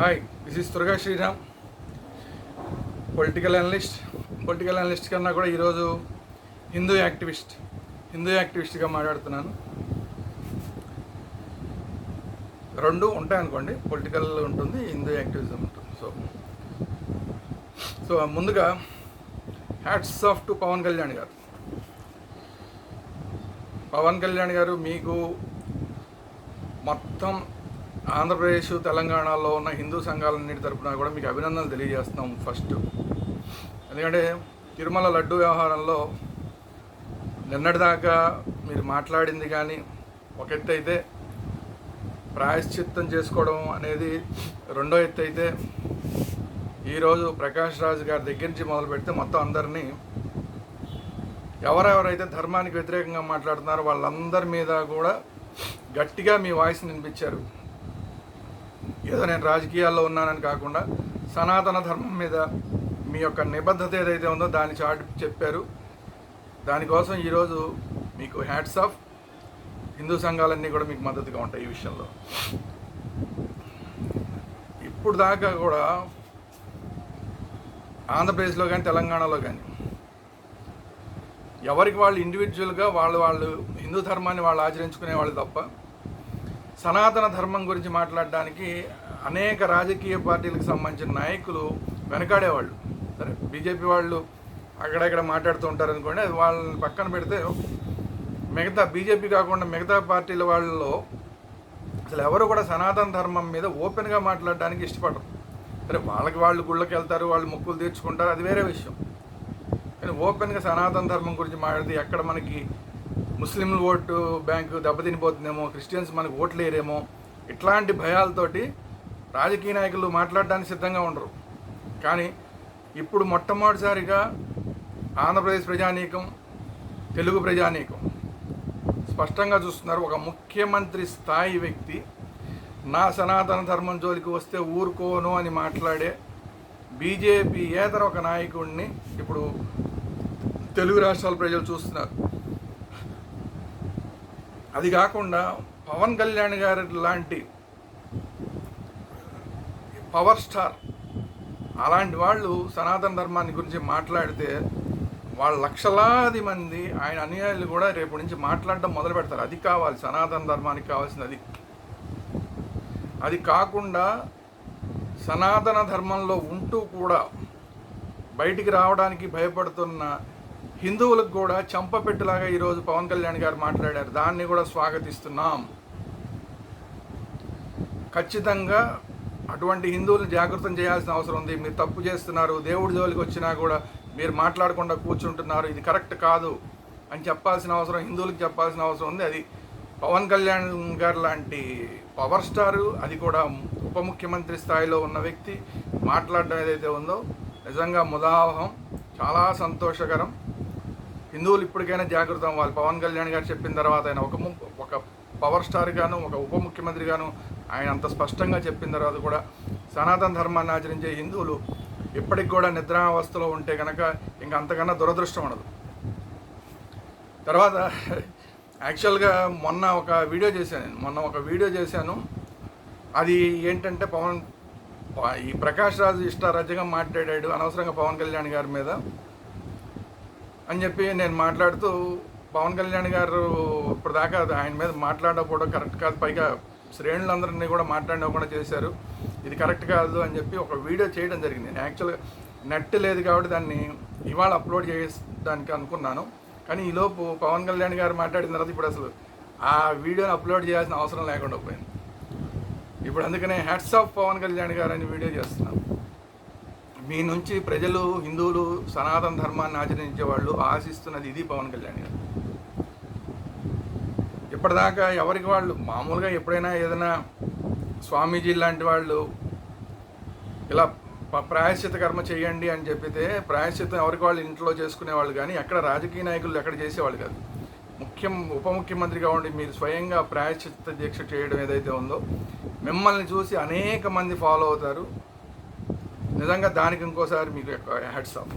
Hi this is Durga Sriram political analyst political analyst కన్నా కూడా ఈరోజు హిందూ యాక్టివిస్ట్ హిందూ యాక్టివిస్ట్గా మాట్లాడుతున్నాను. రెండు ఉంటాయనుకోండి పొలిటికల్ ఉంటుంది హిందూ యాక్టివిజం ఉంటుంది. సో సో ముందుగా hats off to Pawan Kalyan garu. Pawan Kalyan గారు మీకు మొత్తం ఆంధ్రప్రదేశ్ తెలంగాణలో ఉన్న హిందూ సంఘాలన్నిటి తరపున కూడా మీకు అభినందనలు తెలియజేస్తున్నాం ఫస్ట్. ఎందుకంటే తిరుమల లడ్డు వ్యవహారంలో నిన్నటిదాకా మీరు మాట్లాడింది కానీ ఒక ఎత్తు అయితే ప్రాయశ్చిత్తం చేసుకోవడం అనేది రెండో ఎత్తు అయితే ఈరోజు ప్రకాష్ రాజు గారి దగ్గర నుంచి మొదలు పెడితే మొత్తం అందరినీ ఎవరెవరైతే ధర్మానికి వ్యతిరేకంగా మాట్లాడుతున్నారో వాళ్ళందరి మీద కూడా గట్టిగా మీ వాయిస్ వినిపించారు. ఏదో నేను రాజకీయాల్లో ఉన్నానని కాకుండా సనాతన ధర్మం మీద మీ యొక్క నిబద్ధత ఏదైతే ఉందో దాని చాటి చెప్పారు. దానికోసం ఈరోజు మీకు హ్యాట్స్ ఆఫ్ హిందూ సంఘాలన్నీ కూడా మీకు మద్దతుగా ఉంటాయి ఈ విషయంలో. ఇప్పుడు దాకా కూడా ఆంధ్రప్రదేశ్లో కానీ తెలంగాణలో కానీ ఎవరికి వాళ్ళు ఇండివిజువల్గా వాళ్ళు వాళ్ళు హిందూ ధర్మాన్ని వాళ్ళు ఆచరించుకునే వాళ్ళు తప్ప సనాతన ధర్మం గురించి మాట్లాడడానికి అనేక రాజకీయ పార్టీలకు సంబంధించిన నాయకులు వెనకాడేవాళ్ళు. సరే బీజేపీ వాళ్ళు అక్కడక్కడ మాట్లాడుతూ ఉంటారు అనుకోండి అది వాళ్ళని పక్కన పెడితే మిగతా బీజేపీ కాకుండా మిగతా పార్టీల వాళ్ళలో అసలు ఎవరు కూడా సనాతన ధర్మం మీద ఓపెన్గా మాట్లాడడానికి ఇష్టపడరు. సరే వాళ్ళకి వాళ్ళు గుళ్ళకి వెళ్తారు వాళ్ళు ముక్కులు తీర్చుకుంటారు అది వేరే విషయం. కానీ ఓపెన్గా సనాతన ధర్మం గురించి మాట్లాడితే ఎక్కడ మనకి ముస్లింల ఓటు బ్యాంకు దెబ్బతినిపోతుందేమో క్రిస్టియన్స్ మనకు ఓట్లు వేయరేమో ఇట్లాంటి భయాలతోటి రాజకీయ నాయకులు మాట్లాడడానికి సిద్ధంగా ఉండరు. కానీ ఇప్పుడు మొట్టమొదటిసారిగా ఆంధ్రప్రదేశ్ ప్రజానీకం తెలుగు ప్రజానీకం. స్పష్టంగా చూస్తున్నారు ఒక ముఖ్యమంత్రి స్థాయి వ్యక్తి నా సనాతన ధర్మం జోలికి వస్తే ఊరుకోను అని మాట్లాడే బీజేపీ ఏతర ఒక నాయకుడిని ఇప్పుడు తెలుగు రాష్ట్రాల ప్రజలు చూస్తున్నారు. అది కాకుండా పవన్ కళ్యాణ్ గారి లాంటి పవర్ స్టార్ అలాంటి వాళ్ళు సనాతన ధర్మాన్ని గురించి మాట్లాడితే వాళ్ళ లక్షలాది మంది ఆయన అనుయాయులు కూడా రేపు నుంచి మాట్లాడడం మొదలు పెడతారు. అది కావాలి సనాతన ధర్మానికి కావాల్సింది అది. అది కాకుండా సనాతన ధర్మంలో ఉంటూ కూడా బయటికి రావడానికి భయపడుతున్న హిందువులకు కూడా చంపపెట్టులాగా ఈరోజు పవన్ కళ్యాణ్ గారు మాట్లాడారు. దాన్ని కూడా స్వాగతిస్తున్నాం. ఖచ్చితంగా అటువంటి హిందువులను జాగృతం చేయాల్సిన అవసరం ఉంది. మీరు తప్పు చేస్తున్నారు. దేవుడి జోలికి వచ్చినా కూడా మీరు మాట్లాడకుండా కూర్చుంటున్నారు. ఇది కరెక్ట్ కాదు అని చెప్పాల్సిన అవసరం హిందువులకు చెప్పాల్సిన అవసరం ఉంది. అది పవన్ కళ్యాణ్ గారు లాంటి పవర్ స్టారు అది కూడా ఉప ముఖ్యమంత్రి స్థాయిలో ఉన్న వ్యక్తి మాట్లాడడం ఏదైతే ఉందో నిజంగా ముదావహం చాలా సంతోషకరం. హిందువులు ఇప్పటికైనా జాగృతం అవ్వాలి పవన్ కళ్యాణ్ గారు చెప్పిన తర్వాత ఆయన ఒక ము- ఒక పవర్ స్టార్ గాను ఒక ఉప ముఖ్యమంత్రి గాను ఆయన అంత స్పష్టంగా చెప్పిన తర్వాత కూడా సనాతన ధర్మాన్ని ఆచరించే హిందువులు ఇప్పటికి కూడా నిద్రావస్థలో ఉంటే కనుక ఇంకా అంతకన్నా దురదృష్టం ఉండదు. తర్వాత యాక్చువల్గా మొన్న ఒక వీడియో చేశాను నేను. మొన్న ఒక వీడియో చేశాను. అది ఏంటంటే పవన్ ఈ ప్రకాష్ రాజు ఇష్టారాజ్యంగా మాట్లాడాడు అనవసరంగా పవన్ కళ్యాణ్ గారి మీద. అని చెప్పి నేను మాట్లాడుతూ పవన్ కళ్యాణ్ గారు ఇప్పటిదాకా దాకా ఆయన మీద మాట్లాడకపోవడం కరెక్ట్ కాదు. పైగా శ్రేణులందరినీ కూడా మాట్లాడకుండా చేశారు. ఇది కరెక్ట్ కాదు అని చెప్పి ఒక వీడియో చేయడం జరిగింది. నేను యాక్చువల్గా నెట్ లేదు కాబట్టి దాన్ని ఇవాళ అప్లోడ్ చేయడానికి అనుకున్నాను. కానీ ఈలోపు పవన్ కళ్యాణ్ గారు మాట్లాడిన తర్వాత ఇప్పుడు అసలు ఆ వీడియోని అప్లోడ్ చేయాల్సిన అవసరం లేకుండా పోయింది. ఇప్పుడు అందుకనే హ్యాట్స్ ఆఫ్ పవన్ కళ్యాణ్ గారు అని వీడియో చేస్తున్నాను. మీ నుంచి ప్రజలు హిందువులు సనాతన ధర్మాన్ని ఆచరించే వాళ్ళు ఆశిస్తున్నది ఇది పవన్ కళ్యాణ్ గారు. ఇప్పటిదాకా ఎవరికి వాళ్ళు మామూలుగా ఎప్పుడైనా ఏదైనా స్వామీజీ లాంటి వాళ్ళు ఇలా ప్రాయశ్చిత కర్మ చేయండి అని చెప్పితే ప్రాయశ్చిత్తం ఎవరికి వాళ్ళు ఇంట్లో చేసుకునేవాళ్ళు కానీ ఎక్కడ రాజకీయ నాయకులు ఎక్కడ చేసేవాళ్ళు కాదు. ముఖ్యం ఉప ముఖ్యమంత్రిగా ఉండి మీరు స్వయంగా ప్రాయశ్చిత్త దీక్ష చేయడం ఏదైతే ఉందో మిమ్మల్ని చూసి అనేక మంది ఫాలో అవుతారు. నిజంగా దానికి ఇంకోసారి మీకు హెడ్స్ ఆఫ్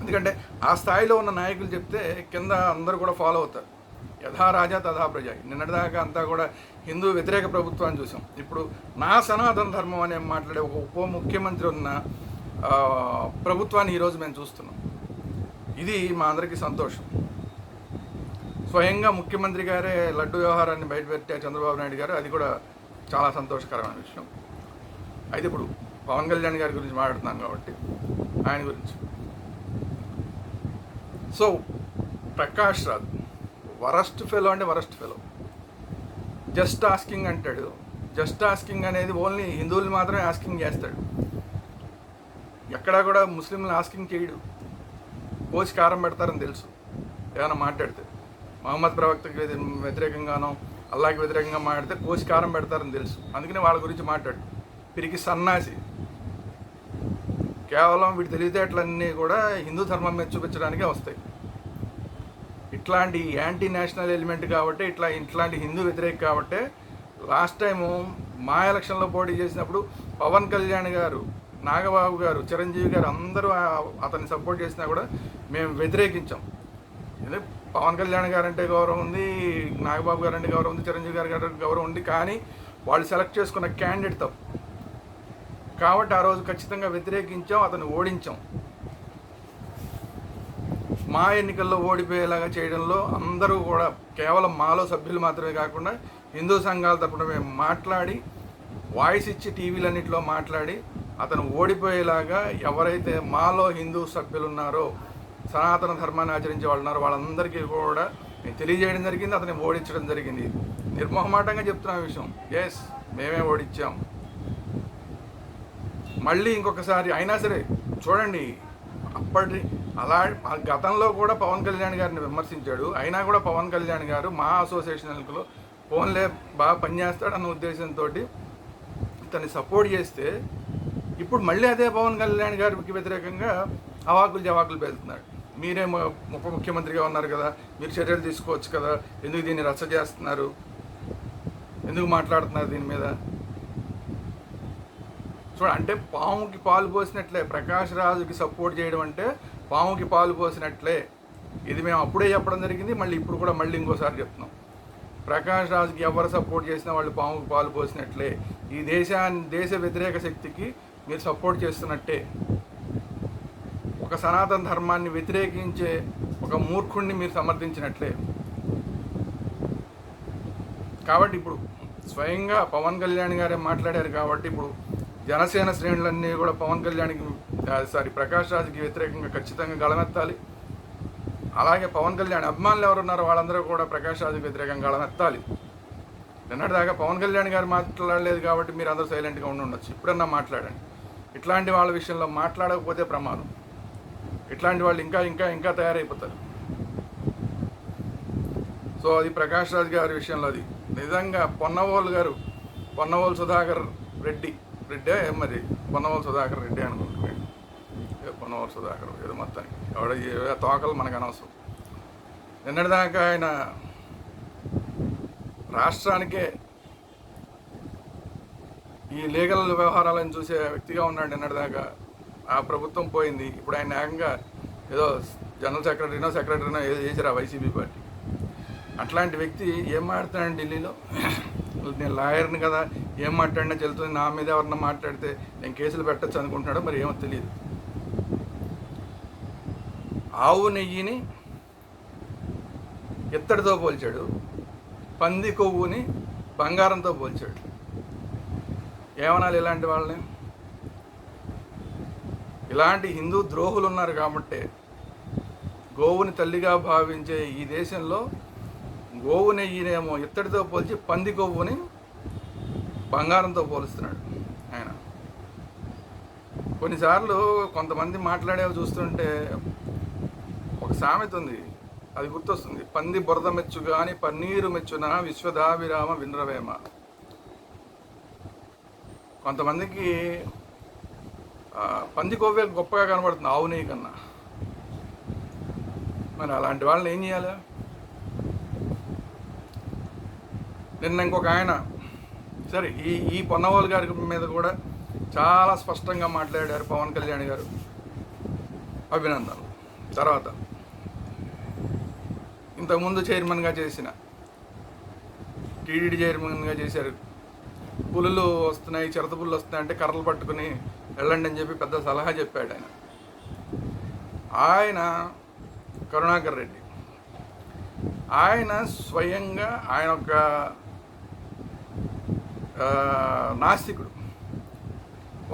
ఎందుకంటే ఆ స్థాయిలో ఉన్న నాయకులు చెప్తే కింద అందరూ కూడా ఫాలో అవుతారు. యథా రాజా తథా ప్రజ. నిన్నటిదాకా అంతా కూడా హిందూ వ్యతిరేక ప్రభుత్వాన్ని చూసాం. ఇప్పుడు నా సనాతన ధర్మం అనే మాట్లాడే ఒక ఉప ముఖ్యమంత్రి ఉన్న ప్రభుత్వాన్ని ఈరోజు మేము చూస్తున్నాం. ఇది మా అందరికీ సంతోషం. స్వయంగా ముఖ్యమంత్రి గారే లడ్డు వ్యవహారాన్ని బయటపెట్టే చంద్రబాబు నాయుడు గారు అది కూడా చాలా సంతోషకరమైన విషయం. అయితే ఇప్పుడు పవన్ కళ్యాణ్ గారి గురించి మాట్లాడుతున్నాం కాబట్టి ఆయన గురించి. So Prakash Raj worst fellow అంటే వరస్ట్ ఫెలో జస్ట్ ఆస్కింగ్ అంటాడు. జస్ట్ ఆస్కింగ్ అనేది ఓన్లీ హిందువులు మాత్రమే ఆస్కింగ్ చేస్తాడు. ఎక్కడా కూడా ముస్లింలు ఆస్కింగ్ చేయడు. కోసి కారం పెడతారని తెలుసు. ఏమైనా మాట్లాడితే. మహమ్మద్ ప్రవక్తకి వ్యతిరేకంగానో అల్లాకి వ్యతిరేకంగా మాట్లాడితే కోసి కారం పెడతారని తెలుసు. అందుకని వాళ్ళ గురించి మాట్లాడు. పిరికి సన్నాసి. కేవలం వీటి తెలివితేటలన్నీ కూడా హిందూ ధర్మం మీద చూపించడానికే వస్తాయి. ఇట్లాంటి యాంటీ నేషనల్ ఎలిమెంట్ కాబట్టి ఇట్లా ఇట్లాంటి హిందూ వ్యతిరేక కాబట్టి లాస్ట్ టైము మా ఎలక్షన్లో పోటీ చేసినప్పుడు పవన్ కళ్యాణ్ గారు నాగబాబు గారు చిరంజీవి గారు అందరూ అతన్ని సపోర్ట్ చేసినా కూడా మేము వ్యతిరేకించాం. ఎందుకంటే పవన్ కళ్యాణ్ గారు అంటే గౌరవం ఉంది నాగబాబు గారు అంటే గౌరవం ఉంది చిరంజీవి గారు గారు గౌరవం ఉంది కానీ వాళ్ళు సెలెక్ట్ చేసుకున్న క్యాండిడేట్ తప్పు. కాబట్టి ఆ రోజు ఖచ్చితంగా వ్యతిరేకించాం అతను ఓడించాం. మా ఎన్నికల్లో ఓడిపోయేలాగా చేయడంలో అందరూ కూడా కేవలం మాలో సభ్యులు మాత్రమే కాకుండా హిందూ సంఘాల తరపున మేము మాట్లాడి వాయిస్ ఇచ్చి టీవీలన్నింటిలో మాట్లాడి అతను ఓడిపోయేలాగా ఎవరైతే మాలో హిందూ సభ్యులు ఉన్నారో సనాతన ధర్మాన్ని ఆచరించే వాళ్ళు ఉన్నారో వాళ్ళందరికీ కూడా నేను తెలియజేయడం జరిగింది అతన్ని ఓడించడం జరిగింది. నిర్మోహమాటంగా చెప్తున్న విషయం. ఎస్ మేమే ఓడించాం. మళ్ళీ ఇంకొకసారి అయినా సరే చూడండి అప్పటి అలా ఆ గతంలో కూడా పవన్ కళ్యాణ్ గారిని విమర్శించాడు. అయినా కూడా పవన్ కళ్యాణ్ గారు మా అసోసియేషన్లో ఫోన్లే బాగా పనిచేస్తాడు అన్న ఉద్దేశంతో తను సపోర్ట్ చేస్తే ఇప్పుడు మళ్ళీ అదే పవన్ కళ్యాణ్ గారికి వ్యతిరేకంగా అవాకులు జవాకులు పెడుతున్నాడు మీరే ఉప ముఖ్యమంత్రిగా ఉన్నారు కదా మీరు చర్యలు తీసుకోవచ్చు కదా ఎందుకు దీన్ని రచ్చ చేస్తున్నారు? ఎందుకు మాట్లాడుతున్నారు దీని మీద? చూడ అంటే పాముకి పాలు పోసినట్లే ప్రకాష్ రాజుకి సపోర్ట్ చేయడం అంటే పాముకి పాలు పోసినట్లే. ఇది మేము అప్పుడే చెప్పడం జరిగింది మళ్ళీ ఇప్పుడు కూడా మళ్ళీ ఇంకోసారి చెప్తున్నాం. ప్రకాష్ రాజుకి ఎవరు సపోర్ట్ చేసినా వాళ్ళు పాముకి పాలు పోసినట్లే. ఈ దేశాన్ని దేశ వ్యతిరేక శక్తికి మీరు సపోర్ట్ చేస్తున్నట్టే. ఒక సనాతన ధర్మాన్ని వ్యతిరేకించే ఒక మూర్ఖుణ్ణి మీరు సమర్థించినట్లే. కాబట్టి ఇప్పుడు స్వయంగా పవన్ కళ్యాణ్ గారే మాట్లాడారు కాబట్టి ఇప్పుడు జనసేన శ్రేణులన్నీ కూడా పవన్ కళ్యాణ్కి సారీ ప్రకాష్ రాజ్కి వ్యతిరేకంగా ఖచ్చితంగా గళమెత్తాలి. అలాగే పవన్ కళ్యాణ్ అభిమానులు ఎవరు ఉన్నారో వాళ్ళందరూ కూడా ప్రకాష్ రాజుకి వ్యతిరేకంగా గళమెత్తాలి. నిన్నటిదాకా పవన్ కళ్యాణ్ గారు మాట్లాడలేదు కాబట్టి మీరు అందరూ సైలెంట్గా ఉండి ఉండొచ్చు. ఇప్పుడన్నా మాట్లాడండి. ఇట్లాంటి వాళ్ళ విషయంలో మాట్లాడకపోతే ప్రమాదం. ఇట్లాంటి వాళ్ళు ఇంకా ఇంకా ఇంకా తయారైపోతారు. సో అది ప్రకాష్ రాజ్ గారి విషయంలో అది. నిజంగా పొన్నవోలు గారు పొన్నవోలు సుధాకర్ రెడ్డి రెడ్డే మరి పొన్నవాళ్ళ సుధాకర్ రెడ్డి అనుకుంటున్నాడు. పొన్నవాళ్ళ సుధాకర్ ఏదో మొత్తానికి. ఎవడ తోకలు మనకు అనవసరం. నిన్నటిదాకా ఆయన రాష్ట్రానికే ఈ లీగల్ వ్యవహారాలను చూసే వ్యక్తిగా ఉన్నాడు నిన్నటిదాకా. ఆ ప్రభుత్వం పోయింది. ఇప్పుడు ఆయన ఏకంగా ఏదో జనరల్ సెక్రటరీనో సెక్రటరీనో ఏదో చేశారు ఆ వైసీపీ పార్టీ. అట్లాంటి వ్యక్తి ఏం మాడుతున్నాడు ఢిల్లీలో? నేను లాయర్ని కదా ఏం మాట్లాడినా చెల్లుతుంది నా మీద ఎవరన్నా మాట్లాడితే నేను కేసులు పెట్టచ్చు అనుకుంటున్నాడో మరి ఏమో తెలియదు ఆవు నెయ్యిని ఇత్తడితో పోల్చాడు పంది కొవ్వుని బంగారంతో పోల్చాడు. ఏమనాలి ఇలాంటి వాళ్ళని? ఇలాంటి హిందూ ద్రోహులు ఉన్నారు కాబట్టి గోవుని తల్లిగా భావించే ఈ దేశంలో గోవు నెయ్యినేమో ఇత్తడితో పోల్చి పంది కొవ్వుని బంగారంతో పోలుస్తున్నాడు ఆయన. కొన్నిసార్లు కొంతమంది మాట్లాడేవి చూస్తుంటే ఒక సామెత ఉంది అది గుర్తొస్తుంది. పంది బురద మెచ్చు గాని పన్నీరు మెచ్చున విశ్వదావిరామ వినరవేమ. కొంతమందికి పంది కొవ్వే గొప్పగా కనబడుతుంది ఆవు నెయ్యి కన్నా. మరి అలాంటి వాళ్ళని ఏం చేయాలి? నిన్న ఇంకొక ఆయన సరే ఈ ఈ పొన్నవాళ్ళు గారి మీద కూడా చాలా స్పష్టంగా మాట్లాడారు పవన్ కళ్యాణ్ గారు. అభినందనలు. తర్వాత ఇంతకుముందు చైర్మన్గా చేసిన టీడీడీ చైర్మన్గా చేశారు. పులులు వస్తున్నాయి చిరత పుల్లు వస్తున్నాయి అంటే కర్రలు పట్టుకుని వెళ్ళండి అని చెప్పి పెద్ద సలహా చెప్పాడు ఆయన. ఆయన కరుణాకర్ రెడ్డి. ఆయన స్వయంగా ఆయన ఒక నాస్తికుడు.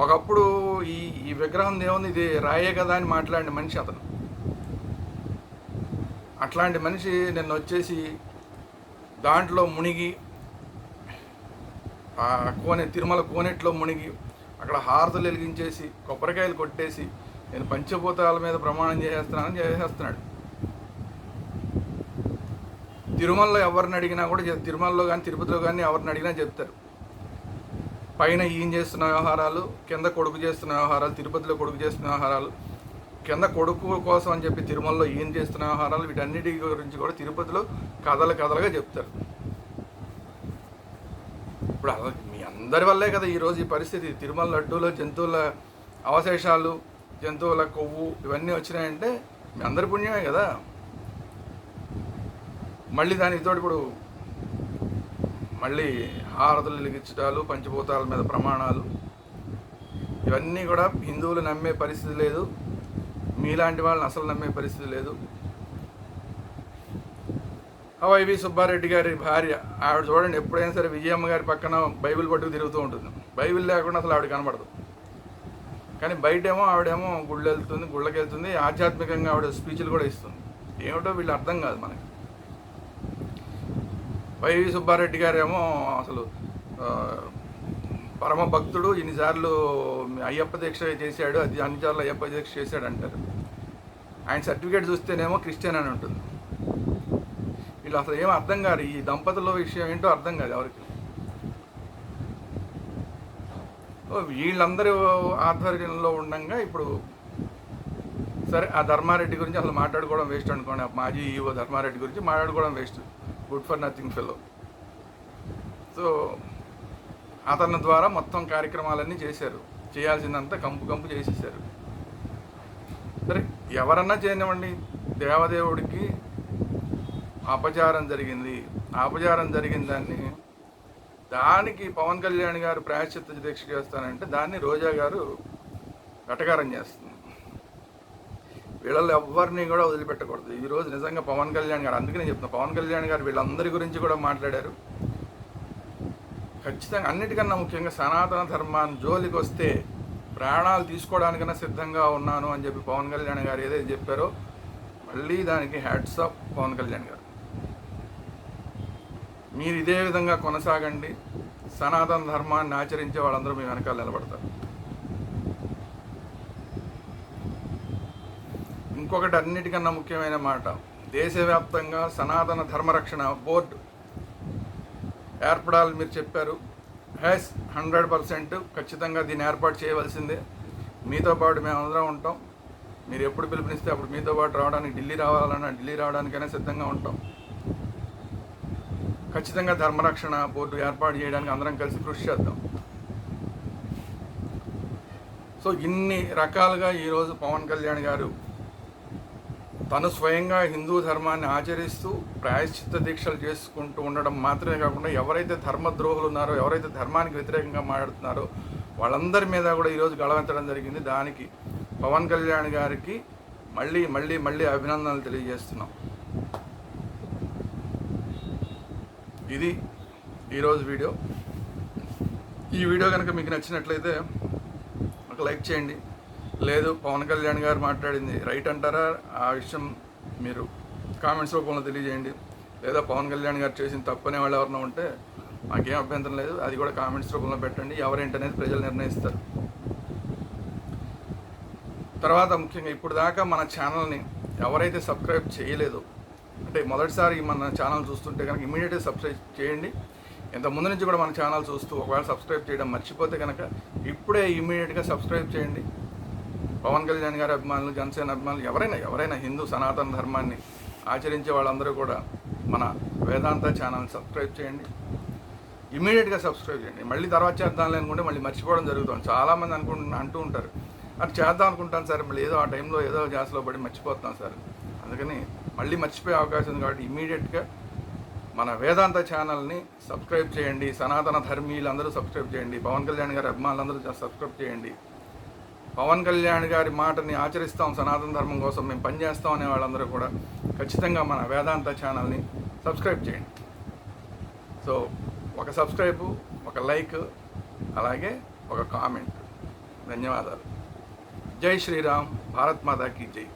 ఒకప్పుడు ఈ ఈ విగ్రహం దేవుంది ఇది రాయే కదా అని మాట్లాడిన మనిషి అతను. అట్లాంటి మనిషి నిన్న వచ్చేసి దాంట్లో మునిగి ఆ కోనె తిరుమల కోనెట్లో మునిగి అక్కడ హారతలు వెలిగించేసి కొబ్బరికాయలు కొట్టేసి నేను పంచభూతాల మీద ప్రమాణం చేసేస్తున్నానని చేసేస్తున్నాడు. తిరుమలలో ఎవరిని అడిగినా కూడా తిరుమలలో కానీ తిరుపతిలో కానీ ఎవరిని అడిగినా చెప్తారు. పైన ఈయన చేస్తున్న వ్యవహారాలు కింద కొడుకు చేస్తున్న వ్యవహారాలు తిరుపతిలో కొడుకు చేస్తున్న వ్యవహారాలు కింద కొడుకు కోసం అని చెప్పి తిరుమలలో ఈయన చేస్తున్న వ్యవహారాలు వీటన్నిటి గురించి కూడా తిరుపతిలో కథలు కథలుగా చెప్తారు. ఇప్పుడు అలా మీ అందరి వల్లే కదా ఈరోజు ఈ పరిస్థితి. తిరుమల లడ్డూలో జంతువుల అవశేషాలు జంతువుల కొవ్వు ఇవన్నీ వచ్చినాయంటే మీ అందరి పుణ్యమే కదా. మళ్ళీ దానికి ఇప్పుడు మళ్ళీ హారతులు వెలిగించడాలు పంచభూతాల మీద ప్రమాణాలు. ఇవన్నీ కూడా హిందువులు నమ్మే పరిస్థితి లేదు. మీలాంటి వాళ్ళని అసలు నమ్మే పరిస్థితి లేదు. వైవి సుబ్బారెడ్డి గారి భార్య ఆవిడ చూడండి ఎప్పుడైనా సరే విజయమ్మ గారి పక్కన బైబిల్ పట్టుకు తిరుగుతూ ఉంటుంది. బైబిల్ లేకుండా అసలు ఆవిడ కనబడదు. కానీ బయటేమో ఆవిడేమో గుళ్ళు వెళ్తుంది గుళ్ళకి వెళ్తుంది ఆధ్యాత్మికంగా ఆవిడ స్పీచ్లు కూడా ఇస్తుంది. ఏమిటో వీళ్ళు అర్థం కాదు మనకి. వైవి సుబ్బారెడ్డి గారేమో అసలు పరమ భక్తుడు ఇన్నిసార్లు అయ్యప్ప దీక్ష చేశాడు అది అన్నిసార్లు అయ్యప్ప దీక్ష చేశాడు అంటారు ఆయన సర్టిఫికేట్ చూస్తేనేమో క్రిస్టియన్ అని ఉంటుంది. వీళ్ళు అసలు ఏం అర్థం కాదు ఈ దంపతుల విషయం ఏంటో అర్థం కాదు ఎవరికి. ఓ, వీళ్ళందరూ ఆధ్వర్యంలో ఉండంగా ఇప్పుడు సరే ఆ ధర్మారెడ్డి గురించి అసలు మాట్లాడుకోవడం వేస్ట్ అనుకోండి మాజీ ఈవో ధర్మారెడ్డి గురించి మాట్లాడుకోవడం waste. Good for nothing fellow. So అతని ద్వారా మొత్తం కార్యక్రమాలన్నీ చేశారు. చేయాల్సిందంతా కంపు కంపు చేసేసారు సరే ఎవరన్నా చేయనివ్వండి. దేవదేవుడికి అపచారం జరిగింది. అపచారం జరిగిన దాన్ని దానికి పవన్ కళ్యాణ్ గారు ప్రాయశ్చిత్త దీక్ష చేస్తానంటే దాన్ని రోజా గారు వెటకారం చేస్తుంది. వీళ్ళల్లో ఎవరిని కూడా వదిలిపెట్టకూడదు. ఈరోజు నిజంగా పవన్ కళ్యాణ్ గారు అందుకనే చెప్తున్నా పవన్ కళ్యాణ్ గారు వీళ్ళందరి గురించి కూడా మాట్లాడారు. ఖచ్చితంగా అన్నిటికన్నా ముఖ్యంగా సనాతన ధర్మాన్ని జోలికి వస్తే ప్రాణాలు తీసుకోవడానికన్నా సిద్ధంగా ఉన్నాను అని చెప్పి పవన్ కళ్యాణ్ గారు ఏదైతే చెప్పారో మళ్ళీ దానికి హ్యాట్స్ ఆఫ్ పవన్ కళ్యాణ్ గారు. మీరు ఇదే విధంగా కొనసాగండి. సనాతన ధర్మాన్ని ఆచరించే వాళ్ళందరూ మీ వెనకాల నిలబడతారు. ఇంకొకటి అన్నిటికన్నా ముఖ్యమైన మాట. దేశవ్యాప్తంగా సనాతన ధర్మరక్షణ బోర్డు ఏర్పడాలని మీరు చెప్పారు. హ్యాస్ హండ్రెడ్ పర్సెంట్ ఖచ్చితంగా దీన్ని ఏర్పాటు చేయవలసిందే. మీతో పాటు మేము అందరం ఉంటాం. మీరు ఎప్పుడు పిలుపునిస్తే అప్పుడు మీతో పాటు రావడానికి ఢిల్లీ రావాలన్నా ఢిల్లీ రావడానికైనా సిద్ధంగా ఉంటాం. ఖచ్చితంగా ధర్మరక్షణ బోర్డు ఏర్పాటు చేయడానికి అందరం కలిసి కృషి చేద్దాం. సో ఇన్ని రకాలుగా ఈరోజు పవన్ కళ్యాణ్ గారు తను స్వయంగా హిందూ ధర్మాన్ని ఆచరిస్తూ ప్రాయశ్చిత్త దీక్షలు చేసుకుంటూ ఉండడం మాత్రమే కాకుండా ఎవరైతే ధర్మద్రోహులు ఉన్నారో ఎవరైతే ధర్మానికి వ్యతిరేకంగా మాట్లాడుతున్నారో వాళ్ళందరి మీద కూడా ఈరోజు గళవెత్తడం జరిగింది. దానికి పవన్ కళ్యాణ్ గారికి మళ్ళీ మళ్ళీ మళ్ళీ అభినందనలు తెలియజేస్తున్నాం. ఇది ఈరోజు వీడియో. ఈ వీడియో కనుక మీకు నచ్చినట్లయితే ఒక లైక్ చేయండి. లేదు పవన్ కళ్యాణ్ గారు మాట్లాడింది. రైట్ అంటారా? ఆ విషయం మీరు కామెంట్స్ రూపంలో తెలియజేయండి. లేదా పవన్ కళ్యాణ్ గారు చేసిన తప్పనే వాళ్ళు ఎవరైనా ఉంటే మాకేం అభ్యంతరం లేదు. అది కూడా కామెంట్స్ రూపంలో పెట్టండి. ఎవరేంటనేది ప్రజలు నిర్ణయిస్తారు. తర్వాత ముఖ్యంగా ఇప్పుడు దాకా మన ఛానల్ని ఎవరైతే సబ్స్క్రైబ్ చేయలేదో అంటే మొదటిసారి మన ఛానల్ చూస్తుంటే కనుక ఇమీడియట్గా సబ్స్క్రైబ్ చేయండి. ఇంత ముందు నుంచి కూడా మన ఛానల్ చూస్తూ ఒకవేళ సబ్స్క్రైబ్ చేయడం మర్చిపోతే కనుక ఇప్పుడే ఇమీడియట్గా సబ్స్క్రైబ్ చేయండి. పవన్ కళ్యాణ్ గారి అభిమానులు జనసేన అభిమానులు ఎవరైనా ఎవరైనా హిందూ సనాతన ధర్మాన్ని ఆచరించే వాళ్ళందరూ కూడా మన వేదాంత ఛానల్ సబ్స్క్రైబ్ చేయండి. ఇమీడియట్గా సబ్స్క్రైబ్ చేయండి. మళ్ళీ తర్వాత చేద్దాం అనుకుంటే మళ్ళీ మర్చిపోవడం జరుగుతుంది. చాలామంది అనుకుంటున్నా అంటూ ఉంటారు. అది చేద్దాం అనుకుంటాను సార్ మళ్ళీ ఏదో ఆ టైంలో ఏదో జాస్లో పడి మర్చిపోతాం సార్. అందుకని మళ్ళీ మర్చిపోయే అవకాశం ఉంది కాబట్టి ఇమీడియట్గా మన వేదాంత ఛానల్ని సబ్స్క్రైబ్ చేయండి. సనాతన ధర్మీయులందరూ సబ్స్క్రైబ్ చేయండి. పవన్ కళ్యాణ్ గారి అభిమానులందరూ సబ్స్క్రైబ్ చేయండి. పవన్ కళ్యాణ్ గారి మాటని ఆచరిస్తాం సనాతన ధర్మం కోసం మేము పనిచేస్తాం అనే వాళ్ళందరూ కూడా ఖచ్చితంగా మన వేదాంత ఛానల్ని సబ్స్క్రైబ్ చేయండి. సో ఒక సబ్స్క్రైబ్ ఒక లైక్ అలాగే ఒక కామెంట్. ధన్యవాదాలు. జై శ్రీరామ్ భారత్ మాతాకి జై.